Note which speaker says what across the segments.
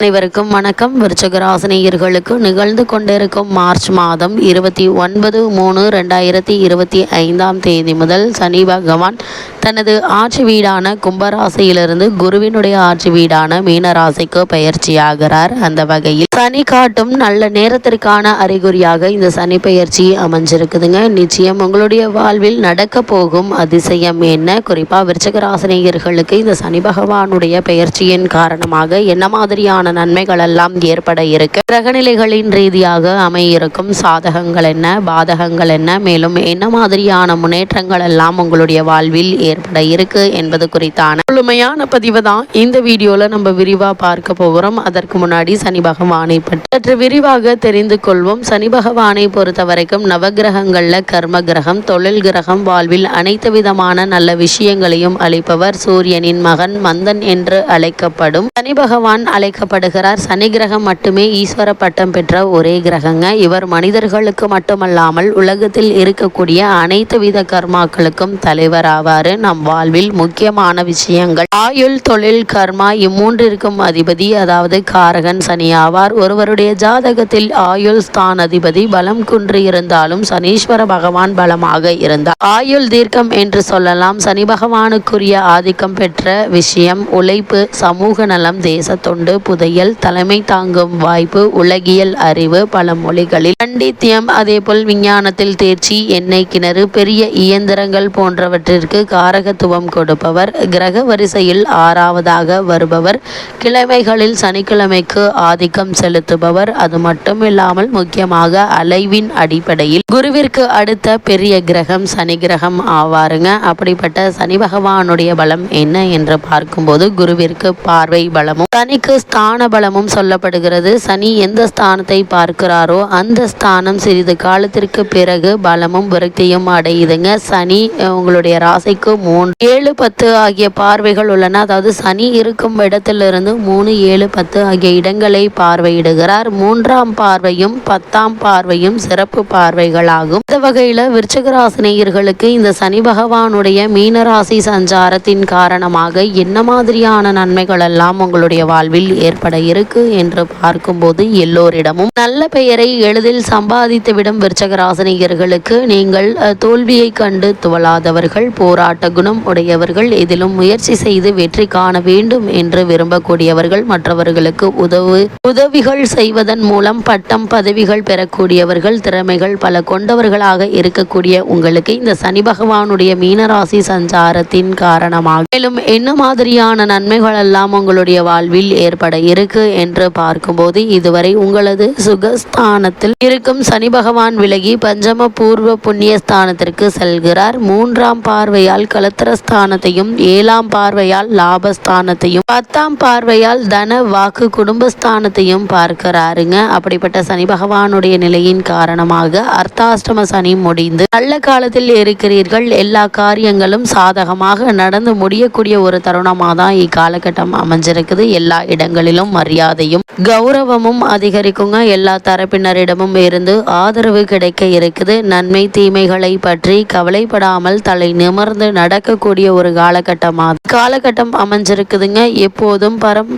Speaker 1: அனைவருக்கும் வணக்கம். விருச்சகராசினியர்களுக்கு நிகழ்ந்து கொண்டிருக்கும் மார்ச் மாதம் இருபத்தி ஒன்பது மூணு ரெண்டாயிரத்தி இருபத்தி ஐந்தாம் தேதி முதல் சனி பகவான் தனது ஆட்சி வீடான கும்பராசியிலிருந்து குருவினுடைய ஆட்சி வீடான மீனராசிக்கு பயிற்சியாகிறார் அந்த வகையில் சனி காட்டும் நல்ல நேரத்திற்கான அறிகுறியாக இந்த சனி பயிற்சி அமைஞ்சிருக்குதுங்க. நிச்சயம் உங்களுடைய வாழ்வில் நடக்க போகும் அதிசயம் என்ன? குறிப்பாக விருச்சகராசினியர்களுக்கு இந்த சனி பகவானுடைய பெயர்ச்சியின் காரணமாக என்ன மாதிரியான நன்மைகள் எல்லாம் ஏற்பட இருக்கு? கிரகநிலைகளின் ரீதியாக அமையிருக்கும் சாதகங்கள் என்ன? பாதகங்கள் என்ன? மேலும் என்ன மாதிரியான முன்னேற்றங்கள் எல்லாம் உங்களுடைய வாழ்வில் ஏற்பட இருக்கு என்பது குறித்தான முழுமையான பதிவு தான் இந்த வீடியோல நம்ம விரிவா பார்க்க போகிறோம் அதற்கு முன்னாடி சனி பகவானை பற்றி சற்று விரிவாக தெரிந்து கொள்வோம். சனி பகவானை பொறுத்த வரைக்கும் நவகிரகங்கள்ல கர்ம கிரகம் தொழில் கிரகம் வாழ்வில் அனைத்து விதமான நல்ல விஷயங்களையும் அளிப்பவர் சூரியனின் மகன் மந்தன் என்று அழைக்கப்படும். சனி பகவான் அழைக்கப்படுகிறார். சனி கிரகம் மட்டுமே ஈஸ்வர பட்டம் பெற்ற ஒரே கிரகங்க. இவர் மனிதர்களுக்கு மட்டுமல்லாமல் உலகத்தில் இருக்கக்கூடிய அனைத்து வித கர்மாக்களுக்கும் தலைவர் ஆவாரு. நம் வாழ்வில் முக்கியமான விஷயங்கள். ஆயுள் தொழில் கர்மா இம்மூன்றிற்கும் அதிபதி அதாவது காரகன் சனி ஆவார் ஒருவருடைய ஜாதகத்தில் ஆயுள் ஸ்தான் அதிபதி பலம் குன்று இருந்தாலும் சனீஸ்வர பகவான் பலமாக இருந்தார். ஆயுள் தீர்க்கம் என்று சொல்லலாம். சனி பகவானுக்குரிய ஆதிக்கம் பெற்ற விஷயம் உழைப்பு சமூக நலம் தேசத்தொண்டு புதையல் தலைமை தாங்கும் வாய்ப்பு உலகியல் அறிவு பல மொழிகளில் பண்டித்தியம் அதேபோல் விஞ்ஞானத்தில் தேர்ச்சி எண்ணெய் கிணறு பெரிய இயந்திரங்கள் போன்றவற்றிற்கு காரகத்துவம் கொடுப்பவர். கிரக வரிசையில் ஆறாவதாக வருபவர். கிழமைகளில் சனிக்கிழமைக்கு ஆதிக்கம் செலுத்துபவர். அது மட்டும் இல்லாமல் முக்கியமாக அலைவின் அடிப்படையில் குருவிற்கு அடுத்த பெரிய கிரகம் சனி கிரகம் ஆவாருங்க. அப்படிப்பட்ட சனி பகவானுடைய பலம் என்ன என்று பார்க்கும்போது குருவிற்கு பார்வை பலமும் சனிக்கு ஸ்தான பலமும் சொல்லப்படுகிறது. சனி எந்த ஸ்தானத்தை பார்க்கிறாரோ அந்த ஸ்தானம் சிறிது காலத்திற்கு பிறகு பலமும் விரக்தியும் அடையுதுங்க. சனி உங்களுடைய ராசிக்கு மூன்று ஏழு பத்து ஆகிய பார்வைகள் உள்ளன. அதாவது சனி இருக்கும் இடத்திலிருந்து மூணு ஏழு பத்து ஆகிய இடங்களை பார்வையிடுகிறார். மூன்றாம் பார்வையும் பத்தாம் பார்வையும் சிறப்பு பார்வைகளாகும். இந்த வகையில விருச்சகராசினியர்களுக்கு இந்த சனி பகவானுடைய மீனராசி சஞ்சாரத்தின் காரணமாக என்ன மாதிரியான நன்மைகள் எல்லாம் உங்களுடைய வாழ்வில் ஏற்பட இருக்கு என்று பார்க்கும்போது எல்லோரிடமும் நல்ல பெயரை எளிதில் சம்பாதித்துவிடும் விருச்சகராசினியர்களுக்கு நீங்கள் தோல்வியை கண்டு துவளாதவர்கள் போராட்ட குணம் உடையவர்கள் இதிலும் முயற்சி செய்து வெற்றி காண வேண்டும் என்று விரும்பக்கூடியவர்கள் மற்றவர்களுக்கு உதவு உதவிகள் செய்வதன் மூலம் பட்டம் பதவிகள் பெறக்கூடியவர்கள் திறமைகள் பல கொண்டவர்களாக இருக்கக்கூடிய உங்களுக்கு இந்த சனி பகவானுடைய மீனராசி சஞ்சாரத்தின் காரணமாக மேலும் என்ன மாதிரியான நன்மைகள் எல்லாம் உங்களுடைய வாழ்வில் ஏற்பட இருக்கு என்று பார்க்கும்போது இதுவரை உங்களது சுகஸ்தானத்தில் இருக்கும் சனி பகவான் விலகி பஞ்சம பூர்வ புண்ணிய ஸ்தானத்திற்கு செல்கிறார். மூன்றாம் பார்வையால் கலத்திரஸ்தானத்தையும் ஏழாம் பார்வையால் லாபஸ்தானத்தையும் பத்தாம் பார்வையால் தன வாக்கு குடும்பஸ்தானத்தையும் பார்க்கிறாருங்க. அப்படிப்பட்ட சனி பகவானுடைய நிலையின் காரணமாக அர்த்தாஷ்டம சனி முடிந்து நல்ல காலத்தில் இருக்கிறீர்கள். எல்லா காரியங்களும் சாதகமாக நடந்து முடியக்கூடிய ஒரு தருணமாக தான் இக்காலகட்டம் அமைஞ்சிருக்குது. எல்லா இடங்களிலும் மரியாதையும் கௌரவமும் அதிகரிக்குங்க. எல்லா தரப்பினரிடமும் இருந்து ஆதரவு கிடைக்க இருக்குது. நன்மை தீமைகளை பற்றி கவலைப்படாமல் தலை நிமிர்ந்து நடக்கக்கூடிய ஒரு காலகட்டமாக காலகட்டம் அமைஞ்சிருக்குதுங்க. எப்போதும் பரம்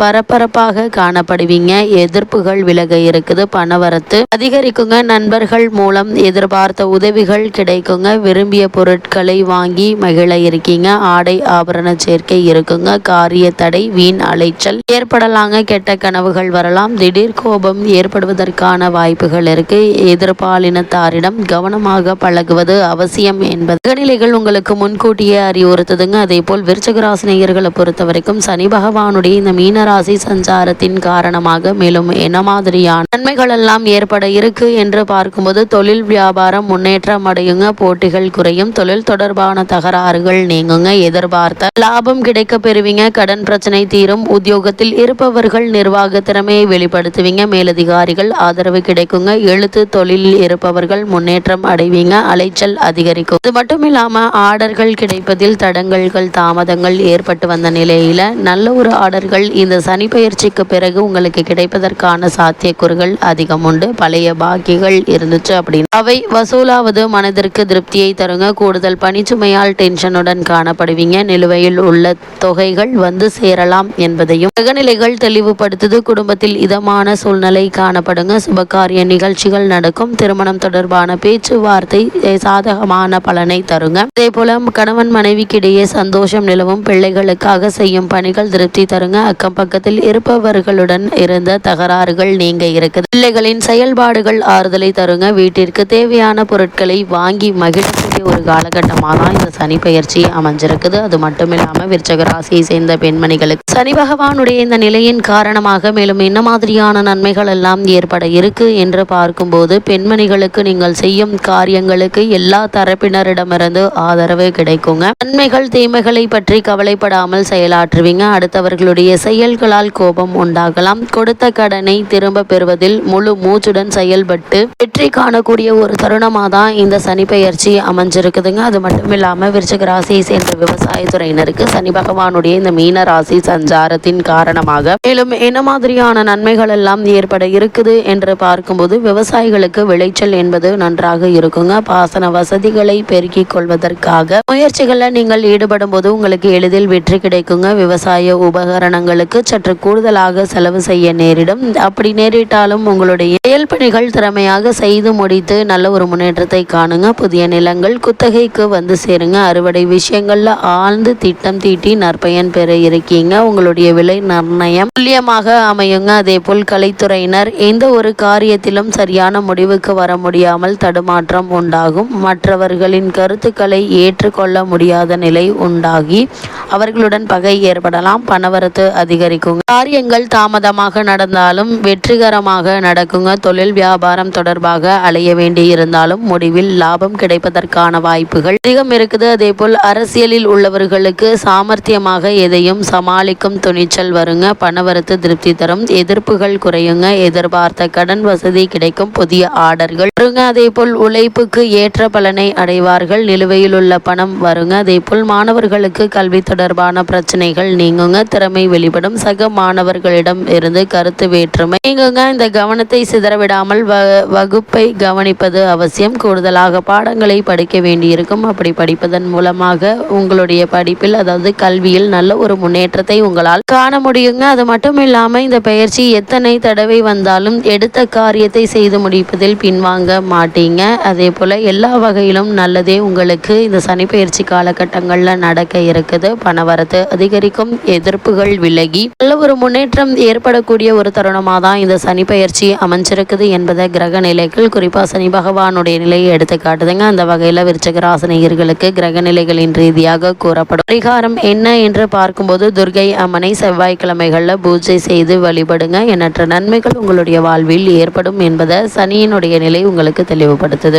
Speaker 1: பரபரப்பாக காணப்படுவீங்க. எதிர்ப்புகள் விலக இருக்குது. பணவரத்து அதிகரிக்குங்க. நண்பர்கள் மூலம் எதிர்பார்த்த உதவிகள் கிடைக்குங்க. விரும்பிய பொருட்களை வாங்கி மகிழ இருக்கீங்க. ஆடை ஆபரண சேர்க்கை இருக்குங்க. காரிய தடை வீண் அலைச்சல் ஏற்படலாங்க. கெட்ட கனவுகள் வரலாம். திடீர் கோபம் ஏற்படுவதற்கான வாய்ப்புகள் இருக்கு. எதிர்பாலினத்தாரிடம் கவனமாக பழகுவது அவசியம் என்பது. நிலைகள் உங்களுக்கு முன்கூட்டியே அறிவுறுத்துதுங்க. அதே போல் விருச்சகராசினியர்களை பொறுத்த வரைக்கும் சனி பகவானுடைய இந்த மீனராசி சஞ்சாரத்தின் காரணமாக மேலும் என்ன மாதிரியான நன்மைகள் எல்லாம் ஏற்பட இருக்கு என்று பார்க்கும்போது தொழில் வியாபாரம் முன்னேற்றம் அடையுங்க. போட்டிகள் குறையும். தொழில் தொடர்பான தகராறுகள் நீங்குங்க. எதிர்பார்த்த லாபம் கிடைக்க பெறுவீங்க. கடன் பிரச்சனை தீரும். உத்தியோகத்தில் இருப்பவர்கள் நிர்வாக திறமையை வெளிப்படுத்துவீங்க. மேலதிகாரிகள் ஆதரவு கிடைக்குங்க. எழுத்து தொழிலில் இருப்பவர்கள் முன்னேற்றம் அடைவீங்க. அலைச்சல் அதிகரிக்கும். இது மட்டும் இல்லாம ஆடை ஆர்டர்கள் கிடைப்பதில் தடங்கல்கள் தாமதங்கள் ஏற்பட்டு வந்த நிலையில நல்ல ஒரு ஆர்டர்கள் இந்த சனி பயிற்சிக்கு பிறகு உங்களுக்கு கிடைப்பதற்கான சாத்தியக்கூறுகள் அதிகம் உண்டு. பழைய பாக்கிகள் இருந்துச்சு அப்படின்னு அவை வசூலாவது மனதிற்கு திருப்தியை தருங்க. கூடுதல் பணிச்சுமையால் டென்ஷனுடன் காணப்படுவீங்க. நிலுவையில் உள்ள தொகைகள் வந்து சேரலாம் என்பதையும் கிரகநிலைகள் தெளிவுபடுத்துது. குடும்பத்தில் இதமான சூழ்நிலை காணப்படுங்க. சுபகாரிய நிகழ்ச்சிகள் நடக்கும். திருமணம் தொடர்பான பேச்சுவார்த்தை சாதகமான பலனை தருங்க. அதே போல கணவன் மனைவிக்கிடையே சந்தோஷம் நிலவும் பிள்ளைகளுக்காக செய்யும் பணிகள் திருப்தி தருங்க. அக்கம் பக்கத்தில் இருப்பவர்களுடன் இருந்த தகராறுகள் நீங்க இருக்குது. பிள்ளைகளின் செயல்பாடுகள் ஆறுதலை தருங்க. வீட்டிற்கு தேவையான பொருட்களை வாங்கி மகிழக்கூடிய ஒரு காலகட்டமாக தான் இந்த சனி பயிற்சி அமைஞ்சிருக்குது. அது மட்டும் இல்லாம விருச்சக ராசியை சேர்ந்த பெண்மணிகளுக்கு சனி பகவானுடைய இந்த நிலையின் காரணமாக மேலும் என்ன மாதிரியான நன்மைகள் எல்லாம் ஏற்பட இருக்கு என்று பார்க்கும்போது பெண்மணிகளுக்கு நீங்கள் செய்யும் காரியங்களுக்கு எல்லா தரப்பினரிடமிருந்து ஆதரவு கிடைக்குங்க. நன்மைகள் தீமைகளை பற்றி கவலைப்படாமல் செயலாற்றுவீங்க. அடுத்தவர்களுடைய செயல்களால் கோபம் உண்டாகலாம். கொடுத்த கடனை திரும்ப பெறுவதில் முழு மூச்சுடன் செயல்பட்டு வெற்றி காணக்கூடிய ஒரு தருணமாக தான் இந்த சனி பெயர்ச்சி அமைஞ்சிருக்குதுங்க. அது மட்டும் இல்லாமல் விருச்சக ராசியை சேர்ந்த விவசாயத்துறையினருக்கு சனி பகவானுடைய இந்த மீன ராசி சஞ்சாரத்தின் காரணமாக மேலும் என்ன மாதிரியான நன்மைகள் எல்லாம் ஏற்பட இருக்குது என்று பார்க்கும்போது விவசாயிகளுக்கு விளைச்சல் என்பது நன்றாக இருக்குங்க. பாசன வசதிகளை பெருக்கிக் கொள்வதற்காக முயற்சிகளில் நீங்கள் ஈடுபடும் போது உங்களுக்கு எளிதில் வெற்றி கிடைக்குங்க. விவசாய உபகரணங்களுக்கு சற்று கூடுதலாக செலவு செய்ய நேரிடும். அப்படி நேரிட்டாலும் உங்களுடைய செயல்பணிகள் திறமையாக செய்து முடித்து நல்ல ஒரு முன்னேற்றத்தை காணுங்க. புதிய நிலங்கள் குத்தகைக்கு வந்து சேருங்க. அறுவடை விஷயங்கள்ல ஆழ்ந்து திட்டம் தீட்டி நற்பயன் பெற இருக்கீங்க. உங்களுடைய விலை நிர்ணயம் துல்லியமாக அமையுங்க. அதே போல் கலைத்துறையினர் எந்த ஒரு காரியத்திலும் சரியான முடிவுக்கு வர முடியாமல் தடுமாற்றம் உண்டாகும். மற்றவர்களின் கருத்துக்களை ஏற்று ஏற்றுக்கொள்ள முடியாத நிலை உண்டாகி அவர்களுடன் பகை ஏற்படலாம். பணவரத்து அதிகரிக்கும் காரியங்கள் தாமதமாக நடந்தாலும் வெற்றிகரமாக நடக்குங்க. தொழில் வியாபாரம் தொடர்பாக அலைய வேண்டி இருந்தாலும் முடிவில் லாபம் கிடைப்பதற்கான வாய்ப்புகள் அதிகம் இருக்குது. அதே போல் அரசியலில் உள்ளவர்களுக்கு சாமர்த்தியமாக எதையும் சமாளிக்கும் துணிச்சல் வருங்க. பணவரத்து திருப்தி தரும். எதிர்ப்புகள் குறையுங்க. எதிர்பார்த்த கடன் வசதி கிடைக்கும் புதிய ஆர்டர்கள் வருங்க. அதே போல் உழைப்புக்கு ஏற்ற பலனை அடைவார்கள். நிலுவையில் உள்ள பணம் வருங்க. அதே போல் மாணவர்களுக்கு கல்வி தொடர்பான பிரச்சனைகள் நீங்குங்க. திறமை வெளிப்படும். சக மாணவர்களிடம் இருந்து கருத்து வேற்றுமை நீங்குங்க. இந்த கவனத்தை சிதறவிடாமல் வ- வகுப்பை கவனிப்பது அவசியம். கூடுதலாக பாடங்களை படிக்க வேண்டியிருக்கும். அப்படி படிப்பதன் மூலமாக உங்களுடைய படிப்பில் அதாவது கல்வியில் நல்ல ஒரு முன்னேற்றத்தை உங்களால் காண முடியுங்க. அது மட்டும் இல்லாம இந்த பயிற்சி எத்தனை தடவை வந்தாலும் எடுத்த காரியத்தை செய்து முடிப்பதில் பின்வாங்க மாட்டீங்க. அதே போல எல்லா வகையிலும் நல்லதே உங்களுக்கு இந்த சனி பயிற்சி காலகட்டங்கள்ல நடக்க இருக்குது. பணவரத்து அதிகரிக்கும் எதிர்ப்புகள் விலகி நல்ல ஒரு முன்னேற்றம் ஏற்படக்கூடிய ஒரு தருணமாக தான் இந்த சனி பயிற்சி அமைஞ்சிருக்குது என்பதை கிரக நிலைகள் குறிப்பாக சனி பகவானுடைய நிலையை எடுத்து காட்டுதுங்க. அந்த வகையில் விருச்சகராசனியர்களுக்கு கிரக நிலைகளின் ரீதியாக கூறப்படும். பரிகாரம் என்ன என்று பார்க்கும்போது துர்கை அம்மனை செவ்வாய்க்கிழமைகளில் பூஜை செய்து வழிபடுங்க. எண்ணற்ற நன்மைகள் உங்களுடைய வாழ்வில் ஏற்படும் என்பதை சனியினுடைய நிலை உங்களுக்கு தெளிவுபடுத்துது.